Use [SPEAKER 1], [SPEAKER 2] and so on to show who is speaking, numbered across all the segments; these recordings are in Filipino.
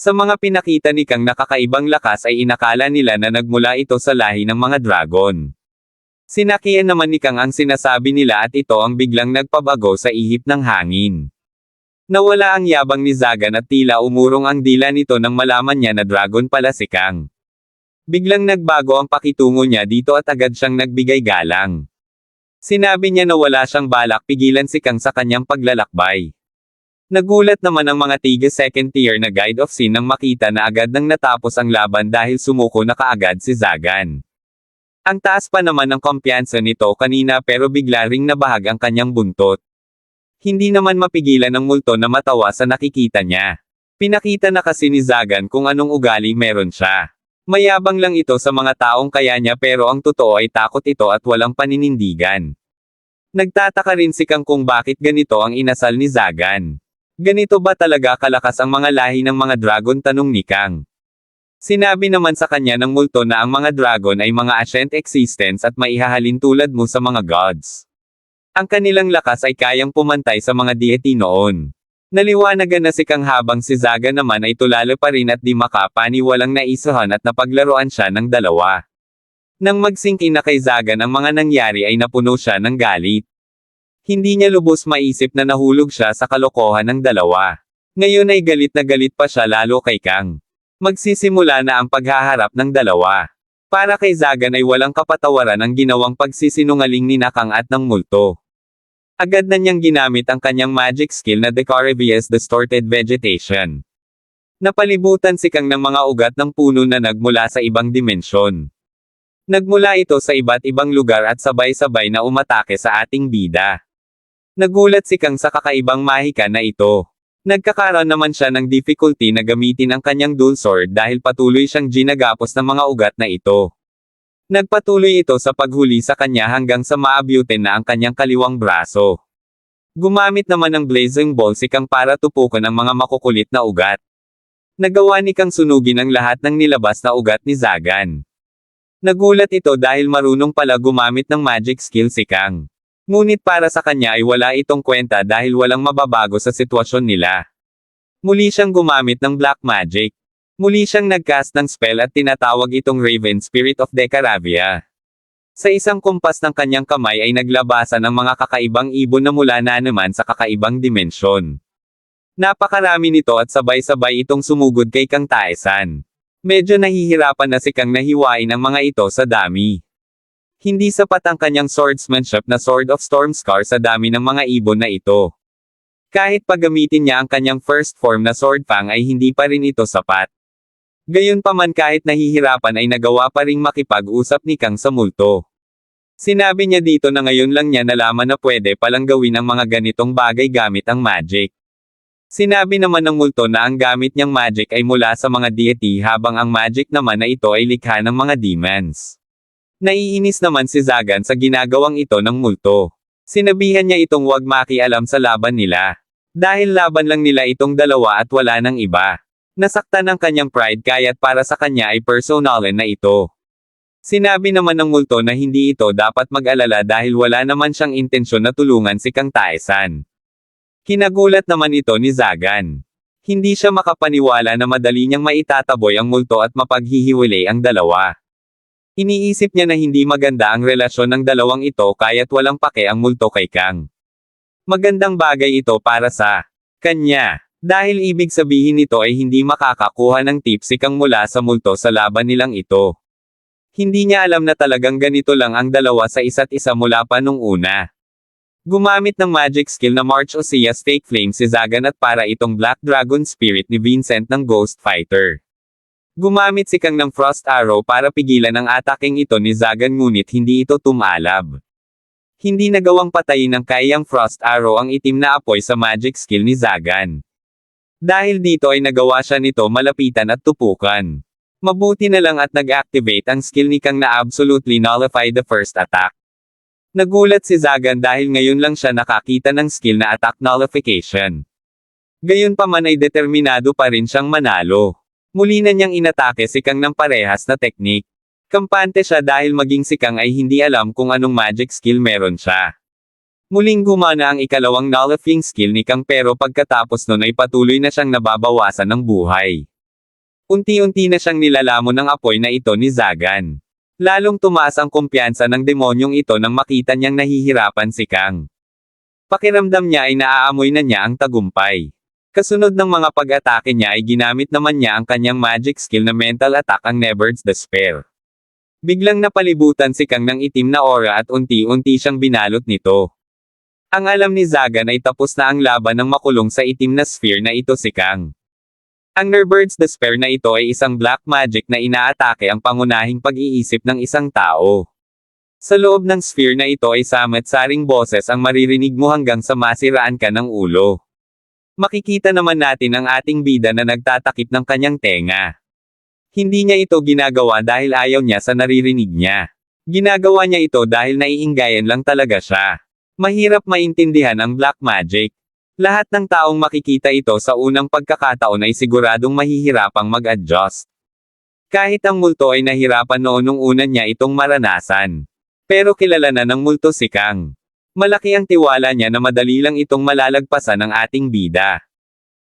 [SPEAKER 1] Sa mga pinakita ni Kang nakakaibang lakas ay inakala nila na nagmula ito sa lahi ng mga dragon. Sinakian naman ni Kang ang sinasabi nila at ito ang biglang nagpabago sa ihip ng hangin. Nawala ang yabang ni Zagan at tila umurong ang dila nito nang malaman niya na dragon pala si Kang. Biglang nagbago ang pakitungo niya dito at agad siyang nagbigay galang. Sinabi niya na wala siyang balak pigilan si Kang sa kanyang paglalakbay. Nagulat naman ang mga tiga second tier na guide of sin nang makita na agad nang natapos ang laban dahil sumuko na kaagad si Zagan. Ang taas pa naman ng kumpiyansa nito kanina pero bigla ring nabahag ang kanyang buntot. Hindi naman mapigilan ng multo na matawa sa nakikita niya. Pinakita na kasi ni Zagan kung anong ugali meron siya. Mayabang lang ito sa mga taong kaya niya pero ang totoo ay takot ito at walang paninindigan. Nagtataka rin si Kang kung bakit ganito ang inasal ni Zagan. Ganito ba talaga kalakas ang mga lahi ng mga dragon tanong ni Kang. Sinabi naman sa kanya ng multo na ang mga dragon ay mga ancient existence at maihahalin tulad mo sa mga gods. Ang kanilang lakas ay kayang pumantay sa mga deity noon. Naliwanagan na si Kang habang si Zaga naman ay tulalo pa rin at di makapani walang naisuhan at napaglaruan siya ng dalawa. Nang magsingkin na kay Zagan ang mga nangyari ay napuno siya ng galit. Hindi niya lubos maisip na nahulog siya sa kalokohan ng dalawa. Ngayon ay galit na galit pa siya lalo kay Kang. Magsisimula na ang paghaharap ng dalawa. Para kay Zagan ay walang kapatawaran ang ginawang pagsisinungaling ni Nakang at ng multo. Agad na niyang ginamit ang kanyang magic skill na Decorivious Distorted Vegetation. Napalibutan si Kang ng mga ugat ng puno na nagmula sa ibang dimensyon. Nagmula ito sa iba't ibang lugar at sabay-sabay na umatake sa ating bida. Nagulat si Kang sa kakaibang mahika na ito. Nagkakaroon naman siya ng difficulty na gamitin ang kanyang dual sword dahil patuloy siyang ginagapos ng mga ugat na ito. Nagpatuloy ito sa paghuli sa kanya hanggang sa maabyutin na ang kanyang kaliwang braso. Gumamit naman ng blazing ball si Kang para tupukan ang mga makukulit na ugat. Nagawa ni Kang sunugin ang lahat ng nilabas na ugat ni Zagan. Nagulat ito dahil marunong pala gumamit ng magic skill si Kang. Ngunit para sa kanya ay wala itong kwenta dahil walang mababago sa sitwasyon nila. Muli siyang gumamit ng black magic. Muli siyang nagcast ng spell at tinatawag itong Raven Spirit of Decaravia. Sa isang kumpas ng kanyang kamay ay naglabasan ang mga kakaibang ibon na mula na naman sa kakaibang dimensyon. Napakarami nito at sabay-sabay itong sumugod kay Kang Taesan. Medyo nahihirapan na si Kang nahiwain ang mga ito sa dami. Hindi sapat ang kanyang swordsmanship na Sword of Stormscar sa dami ng mga ibon na ito. Kahit paggamitin niya ang kanyang first form na Sword Fang ay hindi pa rin ito sapat. Gayunpaman kahit nahihirapan ay nagawa pa ring makipag-usap ni Kang sa multo. Sinabi niya dito na ngayon lang niya nalaman na pwede palang gawin ang mga ganitong bagay gamit ang magic. Sinabi naman ng multo na ang gamit niyang magic ay mula sa mga deity habang ang magic naman na ito ay likha ng mga demons. Naiinis naman si Zagan sa ginagawang ito ng multo. Sinabihan niya itong wag makialam sa laban nila. Dahil laban lang nila itong dalawa at wala nang iba. Nasaktan ang kanyang pride kaya't para sa kanya ay personalan na ito. Sinabi naman ng multo na hindi ito dapat mag-alala dahil wala naman siyang intensyon na tulungan si Kang Taesan. Kinagulat naman ito ni Zagan. Hindi siya makapaniwala na madali niyang maitataboy ang multo at mapaghihiwalay ang dalawa. Iniisip niya na hindi maganda ang relasyon ng dalawang ito kaya't walang pake ang multo kay Kang. Magandang bagay ito para sa kanya. Dahil ibig sabihin nito ay hindi makakakuha ng tip si Kang mula sa multo sa laban nilang ito. Hindi niya alam na talagang ganito lang ang dalawa sa isa't isa mula pa nung una. Gumamit ng magic skill na March Osias Fake Flame si Zagan at para itong Black Dragon Spirit ni Vincent ng Ghost Fighter. Gumamit si Kang ng Frost Arrow para pigilan ang ataking ito ni Zagan ngunit hindi ito tumalab. Hindi nagawang patayin ng kayang Frost Arrow ang itim na apoy sa magic skill ni Zagan. Dahil dito ay nagawa siya nito malapitan at tupukan. Mabuti na lang at nag-activate ang skill ni Kang na absolutely nullify the first attack. Nagulat si Zagan dahil ngayon lang siya nakakita ng skill na attack nullification. Gayunpaman ay determinado pa rin siyang manalo. Muli na niyang inatake si Kang ng parehas na teknik. Kampante siya dahil maging si Kang ay hindi alam kung anong magic skill meron siya. Muling gumana ang ikalawang nullifying skill ni Kang pero pagkatapos nun ay patuloy na siyang nababawasan ng buhay. Unti-unti na siyang nilalamon ng apoy na ito ni Zagan. Lalong tumaas ang kumpiyansa ng demonyong ito nang makita niyang nahihirapan si Kang. Pakiramdam niya ay naaamoy na niya ang tagumpay. Kasunod ng mga pag-atake niya ay ginamit naman niya ang kanyang magic skill na mental attack ang Never's Despair. Biglang napalibutan si Kang ng itim na aura at unti-unti siyang binalot nito. Ang alam ni Zagan ay tapos na ang laban ng makulong sa itim na sphere na ito si Kang. Ang Nerbird's Despair na ito ay isang black magic na inaatake ang pangunahing pag-iisip ng isang tao. Sa loob ng sphere na ito ay samat-saring boses ang maririnig mo hanggang sa masiraan ka ng ulo. Makikita naman natin ang ating bida na nagtatakip ng kanyang tenga. Hindi niya ito ginagawa dahil ayaw niya sa naririnig niya. Ginagawa niya ito dahil naiinggayan lang talaga siya. Mahirap maintindihan ang black magic. Lahat ng taong makikita ito sa unang pagkakataon ay siguradong mahihirapang mag-adjust. Kahit ang multo ay nahirapan noon nung una niya itong maranasan. Pero kilala na ng multo si Kang. Malaki ang tiwala niya na madali lang itong malalagpasan ng ating bida.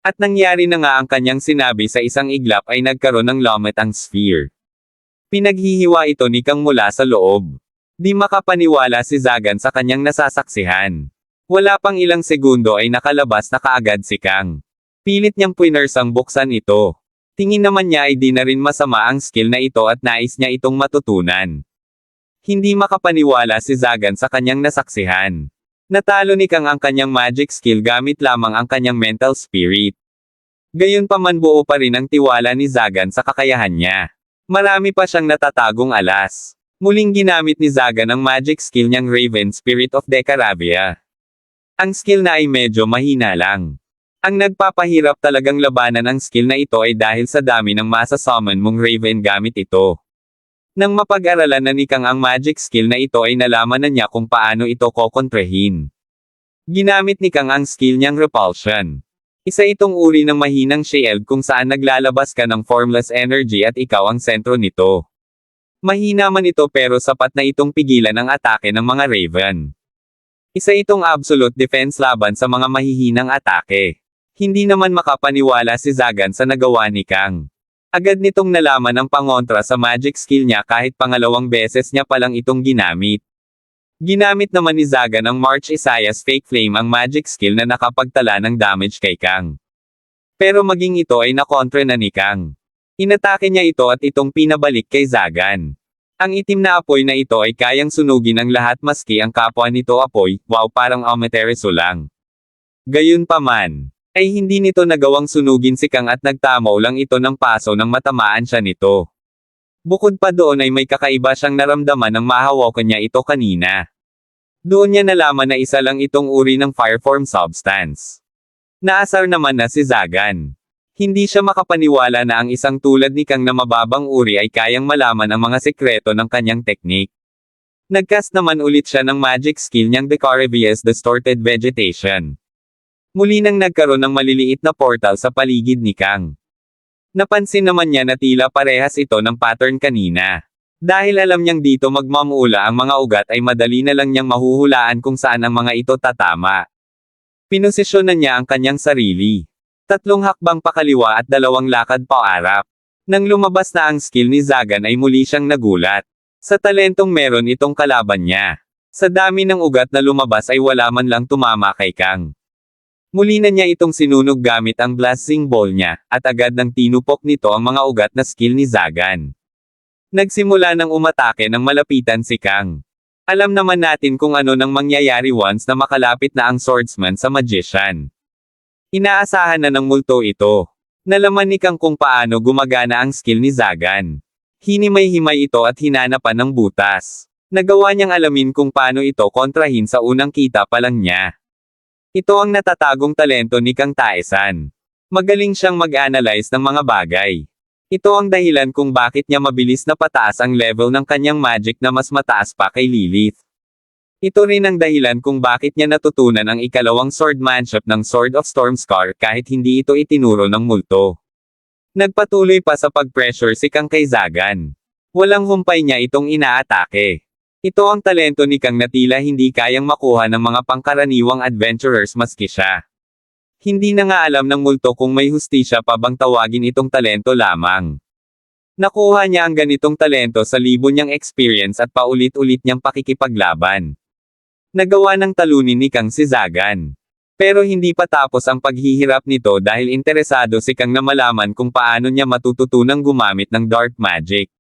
[SPEAKER 1] At nangyari na nga ang kanyang sinabi sa isang iglap ay nagkaroon ng lomet ang sphere. Pinaghihiwa ito ni Kang mula sa loob. Di makapaniwala si Zagan sa kanyang nasasaksihan. Wala pang ilang segundo ay nakalabas na kaagad si Kang. Pilit niyang pinersang buksan ito. Tingin naman niya ay di na rin masama ang skill na ito at nais niya itong matutunan. Hindi makapaniwala si Zagan sa kanyang nasaksihan. Natalo ni Kang ang kanyang magic skill gamit lamang ang kanyang mental spirit. Gayunpaman buo pa rin ang tiwala ni Zagan sa kakayahan niya. Marami pa siyang natatagong alas. Muling ginamit ni Zagan ang magic skill niyang Raven Spirit of Decaravia. Ang skill na ay medyo mahina lang. Ang nagpapahirap talagang labanan ang skill na ito ay dahil sa dami ng masa-summon mong Raven gamit ito. Nang mapag-aralan na ni Kang ang magic skill na ito ay nalaman na niya kung paano ito kokontrahin. Ginamit ni Kang ang skill niyang Repulsion. Isa itong uri ng mahinang shield kung saan naglalabas ka ng formless energy at ikaw ang sentro nito. Mahina man ito pero sapat na itong pigilan ang atake ng mga Raven. Isa itong absolute defense laban sa mga mahihinang atake. Hindi naman makapaniwala si Zagan sa nagawa ni Kang. Agad nitong nalaman ang pangontra sa magic skill niya kahit pangalawang beses niya palang itong ginamit. Ginamit naman ni Zagan ang March Isaiah's Fake Flame ang magic skill na nakapagtala ng damage kay Kang. Pero maging ito ay nakontra na ni Kang. Inatake niya ito at itong pinabalik kay Zagan. Ang itim na apoy na ito ay kayang sunugin ang lahat maski ang kapwa nito apoy, wow parang Amaterasu lang. Gayunpaman, ay hindi nito nagawang sunugin si Kang at nagtamaw lang ito ng paso nang matamaan siya nito. Bukod pa doon ay may kakaiba siyang naramdaman nang mahawakan niya ito kanina. Doon niya nalaman na isa lang itong uri ng fireform substance. Naasar naman na si Zagan. Hindi siya makapaniwala na ang isang tulad ni Kang na mababang uri ay kayang malaman ang mga sekreto ng kanyang teknik. Nagcast naman ulit siya ng magic skill niyang Decaravia's Distorted Vegetation. Muli nang nagkaroon ng maliliit na portal sa paligid ni Kang. Napansin naman niya na tila parehas ito ng pattern kanina. Dahil alam niyang dito magmamula ang mga ugat ay madali na lang niyang mahuhulaan kung saan ang mga ito tatama. Pinosisyonan niya ang kanyang sarili. Tatlong hakbang pakaliwa at dalawang lakad paarap. Nang lumabas na ang skill ni Zagan ay muli siyang nagulat. Sa talentong meron itong kalaban niya. Sa dami ng ugat na lumabas ay wala man lang tumama kay Kang. Muli na niya itong sinunog gamit ang blasting ball niya, at agad nang tinupok nito ang mga ugat na skill ni Zagan. Nagsimula ng umatake nang malapitan si Kang. Alam naman natin kung ano nang mangyayari once na makalapit na ang swordsman sa magician. Inaasahan na ng multo ito. Nalaman ni Kang kung paano gumagana ang skill ni Zagan. Hinimay-himay ito at hinanapan ng butas. Nagawa niyang alamin kung paano ito kontrahin sa unang kita pa lang niya. Ito ang natatagong talento ni Kang Taesan. Magaling siyang mag-analyze ng mga bagay. Ito ang dahilan kung bakit niya mabilis na pataas ang level ng kanyang magic na mas mataas pa kay Lilith. Ito rin ang dahilan kung bakit niya natutunan ang ikalawang swordmanship ng Sword of Stormscar kahit hindi ito itinuro ng multo. Nagpatuloy pa sa pag-pressure si Kang kay Zagan. Walang humpay niya itong inaatake. Ito ang talento ni Kang na tila hindi kayang makuha ng mga pangkaraniwang adventurers maski siya. Hindi na nga alam ng multo kung may hustisya pa bang tawagin itong talento lamang. Nakuha niya ang ganitong talento sa libo niyang experience at paulit-ulit niyang pakikipaglaban. Nagawa ng talunin ni Kang si Zagan. Pero hindi pa tapos ang paghihirap nito dahil interesado si Kang na malaman kung paano niya matututunang gumamit ng dark magic.